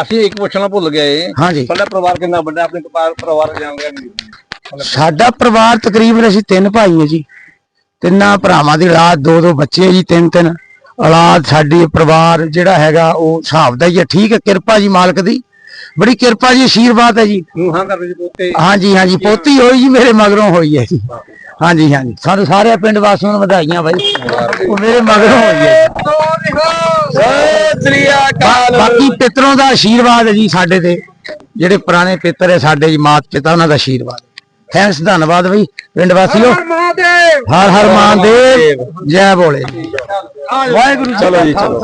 ਅਸੀਂ ਇੱਕ ਪੁੱਛਣਾ ਭੁੱਲ ਗਏ। ਹਾਂਜੀ। ਸਾਡਾ ਪਰਿਵਾਰ ਕਿੰਨਾ ਵੱਡਾ ਆਪਣੇ ਪਰਿਵਾਰ ਨਹੀਂ। ਸਾਡਾ ਪਰਿਵਾਰ ਤਕਰੀਬਨ ਅਸੀਂ ਤਿੰਨ ਭਾਈ ਹਾਂ ਜੀ। ਤਿੰਨਾਂ ਭਰਾਵਾਂ ਦੀ ਔਲਾਦ ਦੋ ਦੋ ਬੱਚੇ ਜੀ ਤਿੰਨ ਤਿੰਨ। ਔਲਾਦ ਸਾਡੀ ਪਰਿਵਾਰ ਜਿਹੜਾ ਹੈਗਾ ਉਹ ਹਿਸਾਬ ਦਾ ਹੀ ਹੈ ਠੀਕ ਹੈ ਕਿਰਪਾ ਜੀ ਮਾਲਕ ਦੀ। ਬੜੀ ਕਿਰਪਾ ਜੀ ਆਸ਼ੀਰਵਾਦ ਹੈ ਜੀ। ਹਾਂ ਜੀ ਹਾਂਜੀ ਹਾਂਜੀ ਪੋਤੀ ਹੋਈ ਜੀ ਮੇਰੇ ਮਗਰੋਂ ਹੋਈ ਹੈ ਜੀ। ਹਾਂਜੀ ਹਾਂਜੀ। ਸਾਨੂੰ ਸਾਰੇ ਪਿੰਡ ਵਾਸੀਆਂ ਨੂੰ ਵਧਾਈਆਂ ਬਾਈ। ਉਹ ਮੇਰੇ ਮਗਰੋਂ ਹੋਈ ਹੈ। ਬਾਕੀ ਪਿਤਰੋਂ ਦਾ ਆਸ਼ੀਰਵਾਦ ਹੈ ਜੀ ਸਾਡੇ ਤੇ। ਜਿਹੜੇ ਪੁਰਾਣੇ ਪਿੱਤਰ ਹੈ ਸਾਡੇ ਜੀ ਮਾਤ ਪਿਤਾ ਉਹਨਾਂ ਦਾ ਆਸ਼ੀਰਵਾਦ। ਥੈਂਕਸ ਧੰਨਵਾਦ ਬਈ ਪਿੰਡ ਵਾਸੀਓ। ਹਰ ਹਰ ਮਹਾਦੇਵ ਜੈ ਬੋਲੇ। ਵਾਹਿਗੁਰੂ ਜੀ ਚਲੋ ਜੀ ਚਲੋ।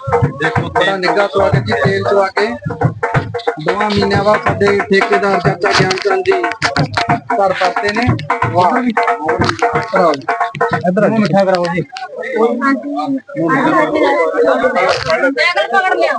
ਬੜਾ ਨਿੱਘਾ ਸਵਾਗਤ ਜੀ ਤੇਲ ਚਵਾ ਕੇ। ਦੋਵਾਂ ਮਹੀਨਿਆਂ ਬਾਅਦ ਸਾਡੇ ਠੇਕੇਦਾਰ ਚਾਚਾ ਗਿਆਨ ਚੰਦ ਜੀ ਘਰ ਪਰਤੇ ਨੇ। ਵਾਹ। ਕਰਾਓ ਜੀ। ਇਧਰ ਮਿੱਠਾ ਕਰਾਓ ਜੀ। ਪਕੜ ਲਿਆ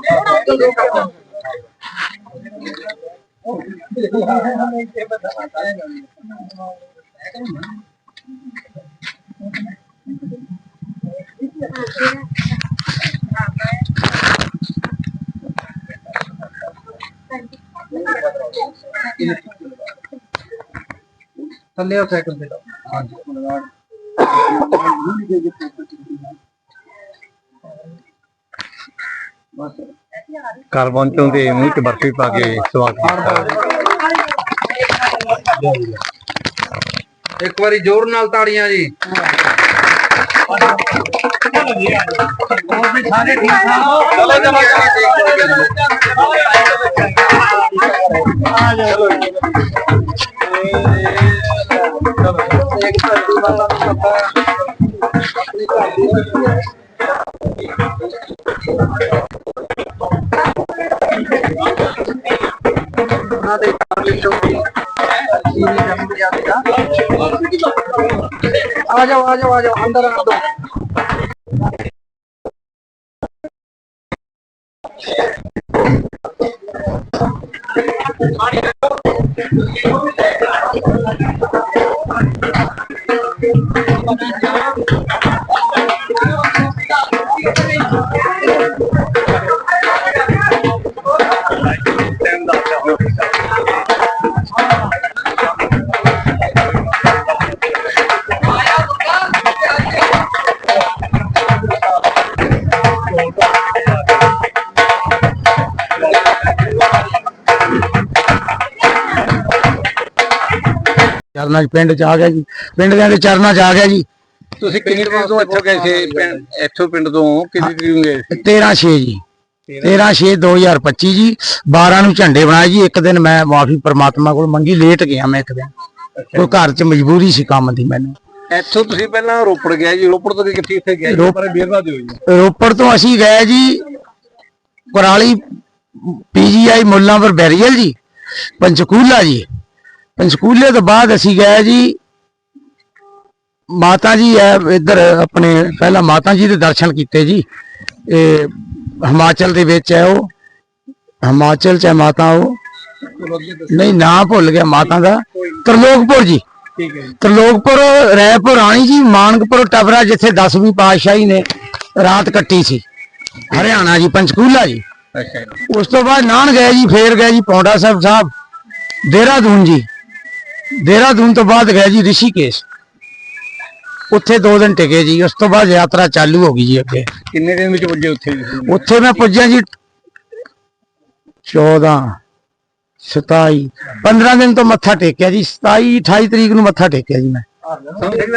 ਥੱਲੇ ਆ ਸਾਈਕਲ ਤੇ। ਘਰ ਪਹੁੰਚੋਂ ਤੇ ਮੂੰਹ ਤੇ ਬਰਫੀ ਪਾ ਕੇ ਸਵਾਗਤ ਕੀਤਾ। ਇੱਕ ਵਾਰੀ ਜ਼ੋਰ ਨਾਲ ਤਾੜੀਆਂ ਜੀ। ਉਹਨਾਂ ਦੇ ਘਰ ਵਿੱਚੋਂ ਜੀਵਨ ਜਨਮ ਲਿਆ ਸੀਗਾ ਆ ਜਾਓ ਆ ਜਾਓ ਆ ਜਾਓ ਅੰਦਰ ਆ ਚਰਨਾਂ 'ਚ ਪਿੰਡ 'ਚ ਆ ਗਿਆ ਜੀ। ਪਿੰਡ ਦੇ ਚਰਨਾਂ 'ਚ ਆ ਗਿਆ ਜੀ। ਤੁਸੀਂ ਕਿੰਨੀ ਤਰੀਕ ਤੋਂ ਇੱਥੋਂ ਗਏ ਸੀ? ਪਿੰਡ- ਇੱਥੋਂ ਪਿੰਡ ਤੋਂ ਕਿੰਨੀ ਤਰੀਕ ਨੂੰ ਗਏ ਸੀ? 13 6 ਜੀ। 13 6 2025 ਜੀ। 12 ਨੂੰ ਝੰਡੇ ਬਣਾਏ ਜੀ। ਇੱਕ ਦਿਨ ਮੈਂ ਮਾਫੀ ਪ੍ਰਮਾਤਮਾ ਕੋਲ ਮੰਗੀ ਲੇਟ ਗਿਆ ਮੈਂ ਇੱਕ ਦਿਨ। ਕੋਈ ਘਰ 'ਚ ਮਜਬੂਰੀ ਸੀ ਕੰਮ ਦੀ ਮੈਨੂੰ। ਇੱਥੋਂ ਤੁਸੀਂ ਪਹਿਲਾਂ ਰੋਪੜ ਗਏ ਜੀ। ਰੋਪੜ ਤੋਂ ਕਿੱਥੇ ਕਿੱਥੇ ਗਏ? ਰੋਪ- ਪਰ ਬੀਰਵਾ ਦਿਓ ਜੀ ਰੋਪੜ ਤੋਂ ਅਸੀਂ ਗਏ ਜੀ ਕੁਰਾਲੀ ਪੀਜੀਆਈ ਮੁੱਲਾਂਪੁਰ ਬੈਰੀਅਲ ਜੀ ਪੰਚਕੂਲਾ ਜੀ। ਪੰਚਕੂਲੇ ਤੋਂ ਬਾਅਦ ਅਸੀਂ ਗਏ ਜੀ ਮਾਤਾ ਜੀ ਹੈ ਇੱਧਰ ਆਪਣੇ ਪਹਿਲਾਂ ਮਾਤਾ ਜੀ ਦੇ ਦਰਸ਼ਨ ਕੀਤੇ ਜੀ। ਇਹ ਹਿਮਾਚਲ ਦੇ ਵਿੱਚ ਹੈ ਉਹ। ਹਿਮਾਚਲ ਚ ਹੈ ਮਾਤਾ ਉਹ। ਨਹੀਂ ਨਾਂ ਭੁੱਲ ਗਿਆ ਮਾਤਾ ਦਾ। ਤਰਲੋਕਪੁਰ ਜੀ। ਠੀਕ ਹੈ ਤਰਲੋਕਪੁਰ ਰੈਪੁਰ ਰਾਣੀ ਜੀ ਮਾਨਕਪੁਰ ਟਬਰਾ ਜਿੱਥੇ 10ਵੀਂ ਪਾਤਸ਼ਾਹੀ ਨੇ ਰਾਤ ਕੱਟੀ ਸੀ। ਹਰਿਆਣਾ ਜੀ ਪੰਚਕੂਲਾ ਜੀ। ਅੱਛਾ ਜੀ। ਉਸ ਤੋਂ ਬਾਅਦ ਨਾਨ ਗਏ ਜੀ ਫੇਰ ਗਏ ਜੀ ਪੌਂਡਾ ਸਾਹਿਬ ਸਾਹਿਬ ਦੇਹਰਾਦੂਨ ਜੀ। ਦੇਹਰਾਦੂਨ ਤੋਂ ਬਾਅਦ ਗਏ ਜੀ ਰਿਸ਼ੀਕੇਸ਼। ਉੱਥੇ ਦੋ ਦਿਨ ਟਿਕੇ ਜੀ ਉਸ ਤੋਂ ਬਾਅਦ ਯਾਤਰਾ ਚਾਲੂ ਹੋ ਗਈ ਜੀ ਅੱਗੇ। ਕਿੰਨੇ ਦਿਨ ਵਿੱਚ ਪੁੱਜੇ ਉੱਥੇ? ਉੱਥੇ ਮੈਂ ਪੁੱਜਿਆ ਜੀ 14 27 15 ਦਿਨ ਤੋਂ ਮੱਥਾ ਟੇਕਿਆ ਜੀ 27 28 ਤਰੀਕ ਨੂੰ ਮੱਥਾ ਟੇਕਿਆ ਜੀ ਮੈਂ।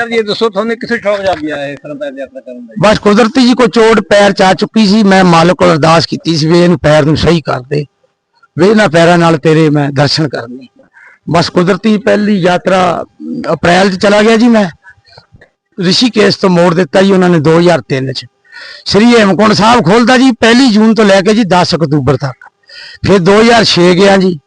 ਜੀ ਦੱਸੋ ਤੁਹਾਨੂੰ ਕਿੱਥੇ ਸ਼ੌਕ ਜਾ ਗਿਆ ਹੈ ਸਰਪੰਚ ਯਾਤਰਾ ਕਰਨ ਦਾ ਬਸ ਕੁਦਰਤੀ ਜੀ ਕੋ ਚੋਟ ਪੈਰ ਚ ਆ ਚੁੱਕੀ ਸੀ ਮੈਂ ਮਾਲਕ ਕੋਲ ਅਰਦਾਸ ਕੀਤੀ ਸੀ ਵੀ ਇਹਨੂੰ ਪੈਰ ਨੂੰ ਸਹੀ ਕਰ ਦੇ ਵੀ ਇਹਨਾਂ ਪੈਰਾਂ ਨਾਲ ਤੇਰੇ ਮੈਂ ਦਰਸ਼ਨ ਕਰਨੇ ਬਸ ਕੁਦਰਤੀ ਪਹਿਲੀ ਯਾਤਰਾ ਅਪ੍ਰੈਲ ਚ ਚਲਾ ਗਿਆ ਜੀ ਮੈਂ। ਰਿਸ਼ੀਕੇਸ਼ ਤੋਂ ਮੋੜ ਦਿੱਤਾ ਜੀ ਉਹਨਾਂ ਨੇ 2003 ਚ। ਸ੍ਰੀ ਹੇਮਕੁੰਟ ਸਾਹਿਬ ਖੋਲਦਾ ਜੀ 1 ਜੂਨ ਤੋਂ ਲੈ ਕੇ ਜੀ 10 ਅਕਤੂਬਰ ਤੱਕ। ਫਿਰ 2006 ਗਿਆ ਜੀ।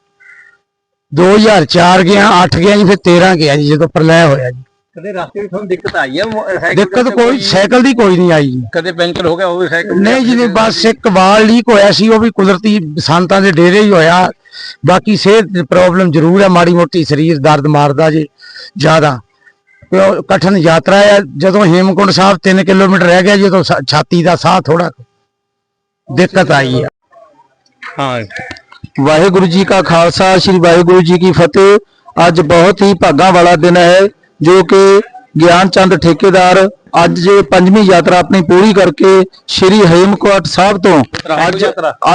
2004 ਗਿਆ 8 ਗਿਆ ਜੀ ਫਿਰ 13 ਗਿਆ ਜੀ ਜਦੋਂ ਪ੍ਰਲੈ ਹੋਇਆ ਜੀ। ਕਦੇ ਰਸਤੇ ਵਿੱਚ ਤੁਹਾਨੂੰ ਦਿੱਕਤ ਆਈ ਹੈ ਦਿੱਕਤ ਕੋਈ ਸਾਈਕਲ ਦੀ ਕੋਈ ਨਹੀਂ ਆਈ ਜੀ। ਕਦੇ ਪੈਂਚਰ ਹੋ ਗਿਆ ਉਹ ਵੀ ਸਾਈਕਲ ਨਹੀਂ ਜੀ ਬਸ ਇੱਕ ਵਾਲ ਲੀਕ ਹੋਇਆ ਸੀ ਉਹ ਵੀ ਕੁਦਰਤੀ ਸੰਤਾਂ ਦੇ ਡੇਰੇ ਹੀ ਹੋਇਆ। ਬਾਕੀ ਸਿਹਤ ਪ੍ਰੋਬਲਮ ਜ਼ਰੂਰ ਹੈ ਮਾੜੀ ਮੋਟੀ ਸਰੀਰ ਦਰਦ ਮਾਰਦਾ ਜੇ ਜ਼ਿਆਦਾ। ਕਠਿਨ ਯਾਤਰਾ ਹੈ ਜਦੋਂ ਹੇਮਕੁੰਡ ਸਾਹਿਬ 3 ਕਿਲੋਮੀਟਰ ਰਹਿ ਗਿਆ ਜਦੋਂ ਛਾਤੀ ਦਾ ਸਾਹ ਥੋੜਾ ਦਿੱਕਤ ਆਈ ਹੈ ਹਾਂ। ਵਾਹਿਗੁਰੂ ਜੀ ਕਾ ਖਾਲਸਾ ਸ੍ਰੀ ਵਾਹਿਗੁਰੂ ਜੀ ਕੀ ਫਤਿਹ। ਅੱਜ ਬਹੁਤ ਹੀ ਭਾਗਾਂ ਵਾਲਾ ਦਿਨ ਹੈ ਜੋ ਕਿ ਗਿਆਨ ਚੰਦ ਠੇਕੇਦਾਰ ਅੱਜ ਜੇ ਪੰਜਵੀਂ ਯਾਤਰਾ ਆਪਣੀ ਪੂਰੀ ਕਰਕੇ ਸ੍ਰੀ ਹੇਮਕੁੰਟ ਸਾਹਿਬ ਤੋਂ ਅੱਜ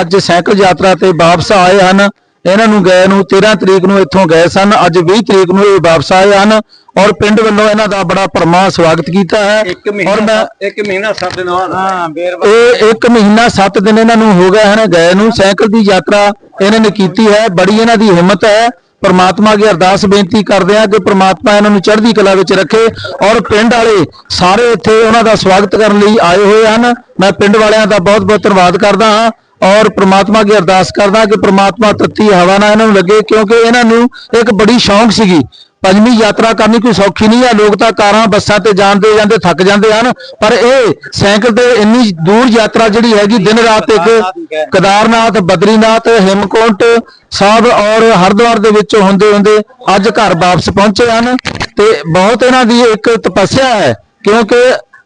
ਅੱਜ ਸਾਈਕਲ ਯਾਤਰਾ ਤੇ ਵਾਪਸ ਆਏ ਹਨ। ਇਹਨਾਂ ਨੂੰ ਗਏ ਨੂੰ 13 ਤਰੀਕ ਨੂੰ ਇੱਥੋਂ ਗਏ ਸਨ ਅੱਜ 20 ਤਰੀਕ ਨੂੰ ਇਹ ਵਾਪਸ ਆਏ ਹਨ ਔਰ ਪਿੰਡ ਵੱਲੋਂ ਇਹਨਾਂ ਦਾ ਬੜਾ ਭਰਮਾ ਸਵਾਗਤ ਕੀਤਾ ਹੈ ਇੱਕ ਔਰ ਮਹੀਨਾ ਮੈਂ ਇੱਕ ਮਹੀਨਾ ਸੱਤ ਦਿਨ ਬਾਅਦ। ਹਾਂ ਬੇਰ ਇਹ ਇੱਕ ਮਹੀਨਾ 7 ਦਿਨ ਇਹਨਾਂ ਨੂੰ ਹੋ ਗਏ ਹਨ ਗਏ ਨੂੰ ਸਾਈਕਲ ਦੀ ਯਾਤਰਾ ਇਹਨਾਂ ਨੇ ਕੀਤੀ ਹੈ ਬੜੀ ਇਹਨਾਂ ਦੀ ਹਿੰਮਤ ਹੈ। ਪ੍ਰਮਾਤਮਾ ਅੱਗੇ ਅਰਦਾਸ ਬੇਨਤੀ ਕਰਦੇ ਆ ਕਿ ਪ੍ਰਮਾਤਮਾ ਇਹਨਾਂ ਨੂੰ ਚੜ੍ਹਦੀ ਕਲਾ ਵਿੱਚ ਰੱਖੇ ਔਰ ਪਿੰਡ ਵਾਲੇ ਸਾਰੇ ਇੱਥੇ ਉਹਨਾਂ ਦਾ ਸਵਾਗਤ ਕਰਨ ਲਈ ਆਏ ਹੋਏ ਹਨ। ਮੈਂ ਪਿੰਡ ਵਾਲਿਆਂ ਦਾ ਬਹੁਤ ਬਹੁਤ ਧੰਨਵਾਦ ਕਰਦਾ ਹਾਂ। ਔਰ ਪ੍ਰਮਾਤਮਾ ਅੱਗੇ ਅਰਦਾਸ ਕਰਦਾ ਕਿ ਪ੍ਰਮਾਤਮਾ ਤੱਤੀ ਹਵਾ ਨਾਲ ਇਹਨਾਂ ਨੂੰ ਲੱਗੇ, ਕਿਉਂਕਿ ਇਹਨਾਂ ਨੂੰ ਇੱਕ ਬੜੀ ਸ਼ੌਂਕ ਸੀਗੀ। ਪੰਜਵੀਂ ਯਾਤਰਾ ਕਰਨੀ ਕੋਈ ਸੌਖੀ ਨਹੀਂ ਹੈ ਲੋਕ ਤਾਂ ਕਾਰਾਂ, ਬੱਸਾਂ ਤੇ ਜਾਂਦੇ ਜਾਂਦੇ ਥੱਕ ਜਾਂਦੇ ਹਨ, ਪਰ ਇਹ ਸਾਈਕਲ ਤੇ ਇੰਨੀ ਦੂਰ ਯਾਤਰਾ ਜਿਹੜੀ ਹੈਗੀ, ਦਿਨ ਰਾਤ ਇੱਕ ਕੇਦਾਰਨਾਥ, ਬਦਰੀਨਾਥ, ਹਿਮਕੁੰਟ ਸਾਹਿਬ ਔਰ ਹਰਿਦੁਆਰ ਦੇ ਵਿੱਚ ਹੁੰਦੇ ਹੁੰਦੇ ਅੱਜ ਘਰ ਵਾਪਸ ਪਹੁੰਚੇ ਹਨ ਤੇ ਬਹੁਤ ਇਹਨਾਂ ਦੀ ਇੱਕ ਤਪੱਸਿਆ ਹੈ, ਕਿਉਂਕਿ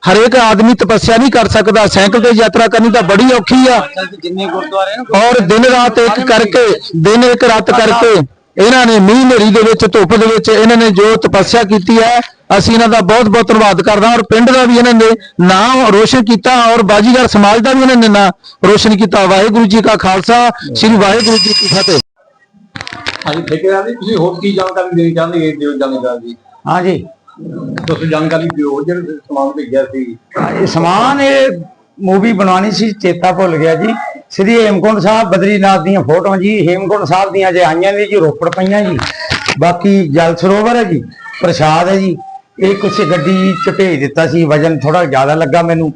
ਹਰੇਕ ਆਦਮੀ ਤਪੱਸਿਆ ਨਹੀਂ ਕਰ ਸਕਦਾ ਸਾਈਕਲ ਤੇ ਯਾਤਰਾ ਕਰਨੀ ਤਾਂ ਬੜੀ ਔਖੀ ਆ। ਜਿੰਨੇ ਗੁਰਦੁਆਰੇ ਨੇ ਔਰ ਦਿਨ ਰਾਤ ਇੱਕ ਕਰਕੇ ਦਿਨ ਇੱਕ ਰਾਤ ਕਰਕੇ ਇਹਨਾਂ ਨੇ ਮੀਂਹ ਹਨੇਰੀ ਦੇ ਵਿੱਚ ਧੁੱਪ ਦੇ ਵਿੱਚ ਇਹਨਾਂ ਨੇ ਜੋ ਤਪੱਸਿਆ ਕੀਤੀ ਹੈ ਅਸੀਂ ਇਹਨਾਂ ਦਾ ਬਹੁਤ ਬਹੁਤ ਧੰਨਵਾਦ ਕਰਦੇ ਹਾਂ ਔਰ ਪਿੰਡ ਦਾ ਵੀ ਇਹਨਾਂ ਨੇ ਨਾਮ ਰੋਸ਼ਨ ਕੀਤਾ ਔਰ ਬਾਜੀਗਰ ਸਮਾਜ ਦਾ ਵੀ ਇਹਨਾਂ ਨੇ ਨਾਮ ਰੋਸ਼ਨ ਕੀਤਾ। ਵਾਹਿਗੁਰੂ ਜੀ ਕਾ ਖਾਲਸਾ ਸ੍ਰੀ ਵਾਹਿਗੁਰੂ ਜੀ ਕੀ ਫਤਿਹ। ਹਾਂਜੀ ਠੇਕੇਦਾਰ ਜੀ ਤੁਸੀਂ ਹੋਰ ਕੀ ਜਾਣਕਾਰੀ ਦੇਣੀ ਚਾਹੁੰਦੇ ਦਿਓ ਜਾਣਕਾਰੀ। ਜੀ ਹਾਂਜੀ। ਤੁਸੀਂ ਜਾਣਕਾਰੀ ਦਿਓ ਜਿਹੜੇ ਸਮਾਨ ਭੇਜਿਆ ਸੀ। ਇਹ ਸਮਾਨ ਇਹ ਮੂਵੀ ਬਣਾਉਣੀ ਸੀ, ਚੇਤਾ ਭੁੱਲ ਗਿਆ ਜੀ। ਸ੍ਰੀ ਹੇਮਕੁੰਟ ਸਾਹਿਬ, ਬਦਰੀਨਾਥ ਦੀਆਂ ਫੋਟੋਆਂ ਜੀ। ਹੇਮਕੁੰਟ ਸਾਹਿਬ ਦੀਆਂ ਜੇ ਆਈਆਂ ਨੇ ਜੀ, ਰੋਪੜ ਪਈਆਂ ਜੀ। ਬਾਕੀ ਜਲ ਸਰੋਵਰ ਹੈ ਜੀ, ਪ੍ਰਸ਼ਾਦ ਹੈ ਜੀ। ਇਹ ਕੁਛ ਗੱਡੀ ਚ ਭੇਜ ਦਿੱਤਾ ਸੀ, ਵਜਨ ਥੋੜਾ ਜ਼ਿਆਦਾ ਲੱਗਾ ਮੈਨੂੰ।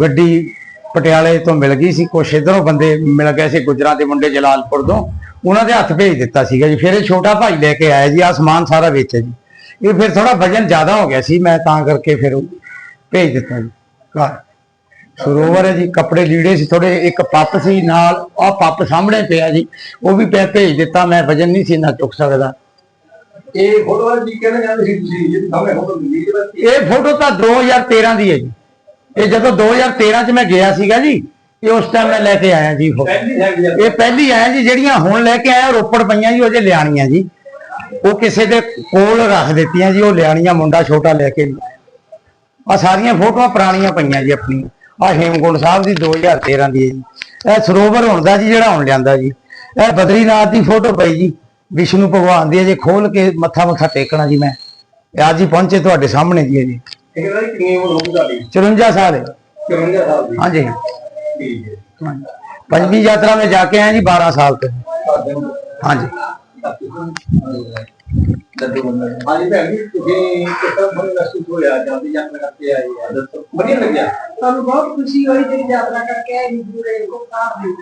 ਗੱਡੀ ਪਟਿਆਲੇ ਤੋਂ ਮਿਲ ਗਈ ਸੀ, ਕੁਛ ਇਧਰੋਂ ਬੰਦੇ ਮਿਲ ਗਏ ਸੀ, ਗੁਜਰਾਂ ਦੇ ਮੁੰਡੇ ਜਲਾਲਪੁਰ ਤੋਂ। ਉਹਨਾਂ ਦੇ ਹੱਥ ਭੇਜ ਦਿੱਤਾ ਸੀਗਾ ਜੀ। ਫਿਰ ਇਹ ਛੋਟਾ ਭਾਈ ਲੈ ਕੇ ਆਇਆ ਜੀ ਆ ਸਮਾਨ ਸਾਰਾ ਵੇਚਿਆ ਜੀ। ਇਹ ਫਿਰ ਥੋੜਾ ਵਜਨ ਜ਼ਿਆਦਾ ਹੋ ਗਿਆ ਸੀ ਮੈਂ ਤਾਂ ਕਰਕੇ ਫਿਰ ਭੇਜ ਦਿੱਤਾ ਜੀ ਘਰ। ਸਰੋਵਰ ਹੈ ਜੀ ਕੱਪੜੇ ਲੀੜੇ ਸੀ ਥੋੜੇ ਇੱਕ ਪੱਪ ਸੀ ਨਾਲ ਆ ਪੱਪ ਸਾਹਮਣੇ ਪਿਆ ਜੀ ਉਹ ਵੀ ਪਿਆ ਭੇਜ ਦਿੱਤਾ ਮੈਂ ਵਜਨ ਨਹੀਂ ਸੀ ਨਾ ਚੁੱਕ ਸਕਦਾ। ਇਹ ਫੋਟੋ ਵਾਲੀ ਜੀ ਕਹਿਣਾ ਚਾਹੁੰਦੇ ਸੀ ਤੁਸੀਂ? ਇਹ ਸਾਹਮਣੇ ਫੋਟੋ ਬਸ ਇਹ ਫੋਟੋ ਤਾਂ 2013 ਦੀ ਹੈ ਜੀ। ਇਹ ਜਦੋਂ 2013 ਚ ਮੈਂ ਗਿਆ ਸੀਗਾ ਜੀ ਇਹ ਉਸ ਟਾਈਮ ਮੈਂ ਲੈ ਕੇ ਆਇਆ ਜੀ ਇਹ ਪਹਿਲੀ ਆਇਆ ਜੀ ਜਿਹੜੀਆਂ ਹੁਣ ਲੈ ਕੇ ਆਇਆ ਰੋਪੜ ਪਈਆਂ ਜੀ ਉਹ ਜੇ ਲਿਆਣੀਆਂ ਜੀ। ਉਹ ਕਿਸੇ ਦੇ ਕੋਲ ਰੱਖ ਦਿੱਤੀਆਂ ਜੀ ਉਹ ਲਿਆਣੀਆਂ ਮੁੰਡਾ ਛੋਟਾ ਲੈ ਕੇ। ਆ ਸਾਰੀਆਂ ਫੋਟੋਆਂ ਪੁਰਾਣੀਆਂ ਪਈਆਂ ਜੀ ਆਪਣੀ। ਆ ਹੇਮਕੁੰਡ ਸਾਹਿਬ ਦੀ 2013 ਦੀ ਹੈ ਜੀ। ਇਹ ਸਰੋਵਰ ਹੁੰਦਾ ਜੀ ਜਿਹੜਾ ਹੁਣ ਲਿਆਂਦਾ ਜੀ। ਇਹ ਬਦਰੀਨਾਥ ਦੀ ਫੋਟੋ ਪਈ ਜੀ। ਵਿਸ਼ਨੂੰ ਭਗਵਾਨ ਦੀ ਹੈ ਖੋਲ ਕੇ ਮੱਥਾ ਮੱਥਾ ਟੇਕਣਾ ਜੀ ਮੈਂ। ਆ ਹੀ ਪਹੁੰਚੇ ਤੁਹਾਡੇ ਸਾਹਮਣੇ ਜੀ ਜੀ। ਕਿੰਨੀ ਉਮਰ ਹੋ ਗਈ ਤੁਹਾਡੀ? 54 ਸਾਲ ਹੈ। 54 ਸਾਲ ਦੀ। ਹਾਂਜੀ। ਠੀਕ ਹੈ। ਪੰਜਵੀਂ ਯਾਤਰਾ ਮੈਂ ਜਾ ਕੇ ਆਇਆ ਜੀ 12 ਸਾਲ ਤੋਂ। ਹਾਂਜੀ। ਹਾਂਜੀ ਭੈਣ ਜੀ ਤੁਸੀਂ ਕਿਸ ਤਰ੍ਹਾਂ ਮਹਿਸੂਸ ਹੋਇਆ ਜਾਂਦੀ ਯਾਤਰਾ ਕਰਕੇ ਆਏ ਆ ਦੱਸੋ ਵਧੀਆ ਲੱਗਿਆ ਸਾਨੂੰ ਬਹੁਤ ਖੁਸ਼ੀ ਹੋਈ ਜਿਹੜੀ ਯਾਤਰਾ ਕਰਕੇ ਆਏ ਜੀ ਕੋ ਸਾਹਿਬ ਦੀ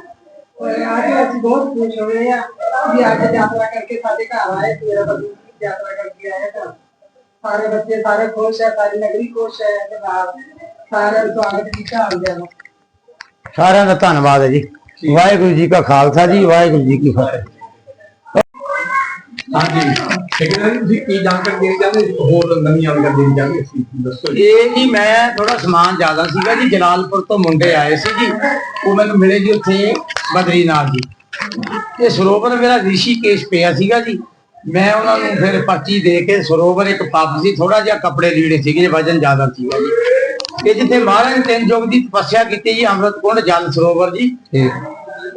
ਔਰ ਅੱਜ ਅਸੀਂ ਬਹੁਤ ਖੁਸ਼ ਹੋਏ ਆ ਵੀ ਅੱਜ ਯਾਤਰਾ ਕਰਕੇ ਸਾਡੇ ਘਰ ਆਏ ਤੇਰਾ ਬੰਦੂ ਯਾਤਰਾ ਕਰਕੇ ਆਏ ਤਾਂ ਸਾਰੇ ਬੱਚੇ ਸਾਰੇ ਖੁਸ਼ ਹੈ ਸਾਰੀ ਨਗਰੀ ਖੁਸ਼ ਹੈ ਤੇ ਸਾਰਿਆਂ ਦਾ ਸਵਾਗਤ ਕੀਤਾ ਆਉਂਦਿਆਂ ਨੂੰ ਸਾਰਿਆਂ ਦਾ ਧੰਨਵਾਦ ਹੈ ਜੀ। ਵਾਹਿਗੁਰੂ ਜੀ ਕਾ ਖਾਲਸਾ ਜੀ, ਵਾਹਿਗੁਰੂ ਜੀ ਕੀ ਫਤਿਹ। ਹਾਂਜੀ। ਠੇਕੇਦਾਰ ਜੀ ਤੁਸੀਂ ਕੀ ਜਾਣਕਾਰੀ ਦੇਣੀ ਚਾਹੁੰਦੇ ਸੀ? ਹੋਰ ਨਵੀਂ ਜਾਣਕਾਰੀ ਦੇਣੀ ਚਾਹੁੰਦੇ ਸੀ ਦੱਸੋ ਜੀ। ਇਹ ਜੀ ਮੈਂ ਥੋੜਾ ਸਮਾਨ ਜ਼ਿਆਦਾ ਸੀਗਾ ਜੀ ਜਲਾਲਪੁਰ ਤੋਂ ਮੁੰਡੇ ਆਏ ਸੀ ਜੀ। ਉਹ ਮੈਨੂੰ ਮਿਲੇ ਜੀ ਉੱਥੇ ਬਦਰੀਨਾਥ ਜੀ। ਇਹ ਸਰੋਵਰ ਮੇਰਾ ਰਿਸ਼ੀਕੇਸ਼ ਪਿਆ ਸੀਗਾ ਜੀ। ਮੈਂ ਉਹਨਾਂ ਨੂੰ ਫਿਰ ਪਰਚੀ ਦੇ ਕੇ ਸਰੋਵਰ ਇੱਕ ਪੱਪ ਸੀ ਥੋੜਾ ਜਿਹਾ ਕੱਪੜੇ ਲੀੜੇ ਸੀਗੇ ਵਜਨ ਜ਼ਿਆਦਾ ਸੀਗਾ ਜੀ। ਇਹ ਜਿੱਥੇ ਮਹਾਰਾਜ ਤਿੰਨ ਯੁੱਗ ਦੀ ਤਪੱਸਿਆ ਕੀਤੀ ਜੀ ਅੰਮ੍ਰਿਤਕੁੰਡ ਜਲ ਸਰੋਵਰ ਜੀ।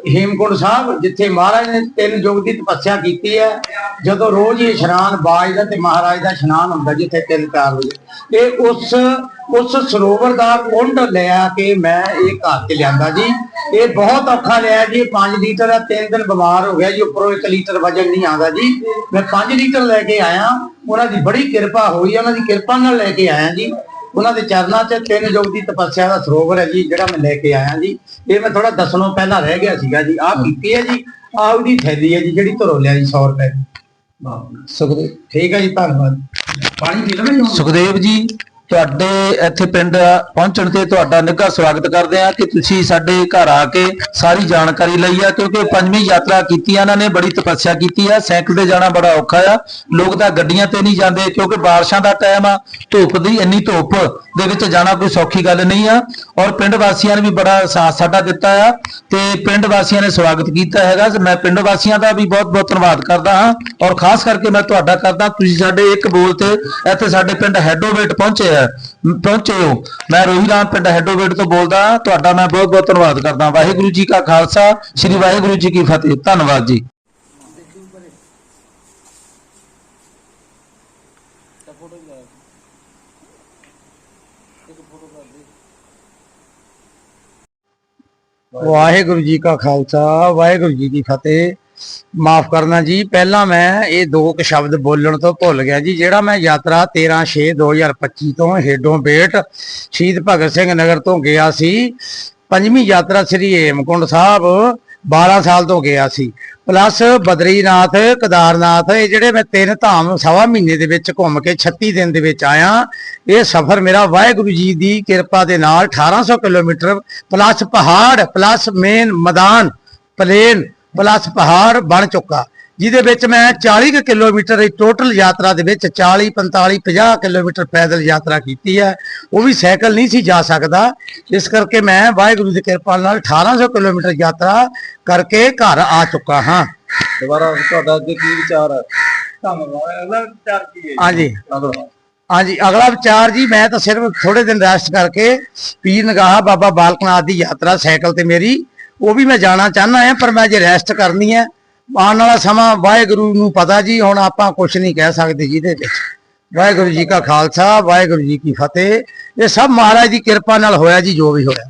ਹੇਮਕੁੰਡ ਸਾਹਿਬ, ਜਿੱਥੇ ਮਹਾਰਾਜ ਨੇ ਤਿੰਨ ਯੁੱਗ ਦੀ ਤਪੱਸਿਆ ਕੀਤੀ ਹੈ, ਜਦੋਂ ਰੋਜ਼ ਹੀ ਇਸ਼ਨਾਨ ਬਾਜ ਦਾ ਤੇ ਮਹਾਰਾਜ ਦਾ ਇਸ਼ਨਾਨ ਹੁੰਦਾ, ਜਿੱਥੇ ਤਿੰਨ ਚਾਰ ਵਜੇ। ਇਹ ਉਸ ਉਸ ਸਰੋਵਰ ਦਾ ਕੁੰਡ ਲਿਆ ਕੇ ਮੈਂ ਇਹ ਘਰ ਤੇ ਲਿਆਂਦਾ ਜੀ। ਇਹ ਬਹੁਤ ਔਖਾ ਲਿਆ ਜੀ 5 ਲੀਟਰ ਦਾ ਤਿੰਨ ਦਿਨ ਬਿਮਾਰ ਹੋ ਗਿਆ ਜੀ, ਉੱਪਰੋਂ 1 ਲੀਟਰ ਵਜਨ ਨਹੀਂ ਆਉਂਦਾ ਜੀ। ਮੈਂ 5 ਲੀਟਰ ਲੈ ਕੇ ਆਇਆ, ਉਹਨਾਂ ਦੀ ਬੜੀ ਕਿਰਪਾ ਹੋਈ, ਉਹਨਾਂ ਦੀ ਕਿਰਪਾ ਨਾਲ ਲੈ ਕੇ ਆਇਆ ਜੀ। ਉਹਨਾਂ ਦੇ ਚਰਨਾਂ 'ਚ ਤਿੰਨ ਯੁੱਗ ਦੀ ਤਪੱਸਿਆ ਦਾ ਸਰੋਵਰ ਹੈ ਜੀ ਜਿਹੜਾ ਮੈਂ ਲੈ ਕੇ ਆਇਆ ਜੀ। ਇਹ ਮੈਂ ਥੋੜਾ ਦੱਸਣੋਂ ਪਹਿਲਾਂ ਰਹਿ ਗਿਆ ਸੀਗਾ ਜੀ। ਆਹ ਪੀਤੀ ਹੈ ਜੀ ਆਹ ਉਹਦੀ ਥੈਲੀ ਹੈ ਜੀ ਜਿਹੜੀ ਧਰੋ ਲਿਆ ਜੀ 100 ਰੁਪਏ। ਦੀ ਸੁਖਦੇਵ। ਠੀਕ ਹੈ ਜੀ ਧੰਨਵਾਦ। ਪਾਣੀ ਪੀ ਹੁਣ? ਸੁਖਦੇਵ ਜੀ ਤੁਹਾਡੇ ਇੱਥੇ ਪਿੰਡ ਪਹੁੰਚਣ ਤੇ ਤੁਹਾਡਾ ਨਿੱਘਾ ਸਵਾਗਤ ਕਰਦੇ ਆ ਕਿ ਤੁਸੀਂ ਸਾਡੇ ਘਰ ਆ ਕੇ ਸਾਰੀ ਜਾਣਕਾਰੀ ਲਈ ਆ, ਕਿਉਂਕਿ ਪੰਜਵੀਂ ਯਾਤਰਾ ਕੀਤੀ ਆ, ਇਹਨਾਂ ਨੇ ਬੜੀ ਤਪੱਸਿਆ ਕੀਤੀ ਆ, ਸਾਈਕਲ ਤੇ ਜਾਣਾ ਬੜਾ ਔਖਾ ਆ, ਲੋਕ ਤਾਂ ਗੱਡੀਆਂ ਤੇ ਨਹੀਂ ਜਾਂਦੇ, ਕਿਉਂਕਿ ਬਾਰਿਸ਼ਾਂ ਦਾ ਟਾਈਮ ਆ, ਧੁੱਪ ਦੀ ਇੰਨੀ ਧੁੱਪ ਦੇ ਵਿੱਚ ਜਾਣਾ ਕੋਈ ਸੌਖੀ ਗੱਲ ਨਹੀਂ ਆ, ਔਰ ਪਿੰਡ ਵਾਸੀਆਂ ਨੇ ਵੀ ਬੜਾ ਸਾਥ ਸਾਡਾ ਦਿੱਤਾ ਆ, ਤੇ ਪਿੰਡ ਵਾਸੀਆਂ ਨੇ ਸਵਾਗਤ ਕੀਤਾ ਹੈਗਾ ਮੈਂ ਪਿੰਡ ਵਾਸੀਆਂ ਦਾ ਵੀ ਬਹੁਤ ਬਹੁਤ ਧੰਨਵਾਦ ਕਰਦਾ ਹਾਂ, ਔਰ ਖਾਸ ਕਰਕੇ ਮੈਂ ਤੁਹਾਡਾ ਕਰਦਾ, ਤੁਸੀਂ ਸਾਡੇ ਇੱਕ ਬੋਲ ਤੇ ਇੱਥੇ ਸਾਡੇ ਪਿੰਡ ਹੈਡੋਵੇਟ ਪਹੁੰਚੇ ਆ। ਪਹੁੰਚੇ ਹੋ। ਮੈਂ ਰੋਹੀ ਰਾਮ ਪਿੰਡ ਹੈਡੋਵੇਟ ਤੋਂ ਬੋਲਦਾ ਤੁਹਾਡਾ ਮੈਂ ਬਹੁਤ ਬਹੁਤ ਧੰਨਵਾਦ ਕਰਦਾ। ਵਾਹਿਗੁਰੂ ਜੀ ਕਾ ਖਾਲਸਾ, ਸ੍ਰੀ ਵਾਹਿਗੁਰੂ ਜੀ ਕੀ ਫਤਿਹ। ਧੰਨਵਾਦ ਜੀ। ਵਾਹਿਗੁਰੂ ਜੀ ਕਾ ਖਾਲਸਾ, ਵਾਹਿਗੁਰੂ ਜੀ ਕੀ ਫਤਿਹ। ਮਾਫ ਕਰਨਾ ਜੀ, ਪਹਿਲਾਂ ਮੈਂ ਇਹ ਦੋ ਕੁ ਸ਼ਬਦ ਬੋਲਣ ਤੋਂ ਭੁੱਲ ਗਿਆ ਜੀ, ਜਿਹੜਾ ਮੈਂ ਯਾਤਰਾ 13/6/2025 ਤੋਂ ਹੇਡੋਂ ਬੇਟ ਸ਼ਹੀਦ ਭਗਤ ਸਿੰਘ ਨਗਰ ਤੋਂ ਗਿਆ ਸੀ। ਪੰਜਵੀਂ ਯਾਤਰਾ ਸ੍ਰੀ ਹੇਮਕੁੰਡ ਸਾਹਿਬ 12 ਸਾਲ ਤੋਂ ਗਿਆ ਸੀ। ਪਲੱਸ ਬਦਰੀਨਾਥ, ਕਦਾਰਨਾਥ, ਇਹ ਜਿਹੜੇ ਮੈਂ ਤਿੰਨ ਧਾਮ ਸਵਾ ਮਹੀਨੇ ਦੇ ਵਿੱਚ ਘੁੰਮ ਕੇ 36 ਦਿਨ ਦੇ ਵਿੱਚ ਆਇਆ। ਇਹ ਸਫ਼ਰ ਮੇਰਾ ਵਾਹਿਗੁਰੂ ਜੀ ਦੀ ਕਿਰਪਾ ਦੇ ਨਾਲ 1800 ਕਿਲੋਮੀਟਰ ਪਲੱਸ ਪਹਾੜ, ਪਲੱਸ ਮੇਨ ਮੈਦਾਨ, ਪਲੇਨ ਪਲੱਸ ਪਹਾੜ ਬਣ ਚੁੱਕਾ। ਜਿਹਦੇ ਵਿੱਚ ਮੈਂ 40 ਕੁ ਕਿਲੋਮੀਟਰ ਦੀ ਟੋਟਲ ਯਾਤਰਾ ਦੇ ਵਿੱਚ 40 45 50 ਕਿਲੋਮੀਟਰ ਪੈਦਲ ਯਾਤਰਾ ਕੀਤੀ ਹੈ। ਉਹ ਵੀ ਸਾਈਕਲ ਨਹੀਂ ਸੀ ਜਾ ਸਕਦਾ। ਇਸ ਕਰਕੇ ਮੈਂ ਵਾਹਿਗੁਰੂ ਦੀ ਕਿਰਪਾ ਨਾਲ 1800 ਕਿਲੋਮੀਟਰ ਯਾਤਰਾ ਕਰਕੇ ਘਰ ਆ ਚੁੱਕਾ ਹਾਂ। ਦੁਬਾਰਾ ਤੁਹਾਡਾ ਅੱਗੇ ਕੀ ਵਿਚਾਰ ਹੈ? ਧੰਨਵਾਦ। ਅਗਲਾ ਵਿਚਾਰ ਕੀ ਹੈ ਹਾਂਜੀ। ਹਾਂਜੀ ਅਗਲਾ ਵਿਚਾਰ ਜੀ ਮੈਂ ਤਾਂ ਸਿਰਫ ਥੋੜੇ ਦਿਨ ਰੈਸਟ ਕਰਕੇ ਪੀਰ ਨਗਾਹ ਬਾਬਾ ਬਾਲਕਨਾਥ ਦੀ ਯਾਤਰਾ ਸਾਈਕਲ ਤੇ ਮੇਰੀ ਉਹ ਵੀ ਮੈਂ ਜਾਣਾ ਚਾਹਨਾ ਆ ਪਰ ਮੈਂ ਜੇ ਰੈਸਟ ਕਰਨੀ ਹੈ। ਆਉਣ ਵਾਲਾ ਸਮਾਂ ਵਾਹਿਗੁਰੂ ਨੂੰ ਪਤਾ ਜੀ, ਹੁਣ ਆਪਾਂ ਕੁਝ ਨਹੀਂ ਕਹਿ ਸਕਦੇ ਜਿਹਦੇ ਵਿੱਚ। ਵਾਹਿਗੁਰੂ ਜੀ ਕਾ ਖਾਲਸਾ, ਵਾਹਿਗੁਰੂ ਜੀ ਕੀ ਫਤਿਹ। ਇਹ ਸਭ ਮਹਾਰਾਜ ਦੀ ਕਿਰਪਾ ਨਾਲ ਹੋਇਆ ਜੀ, ਜੋ ਵੀ ਹੋਇਆ।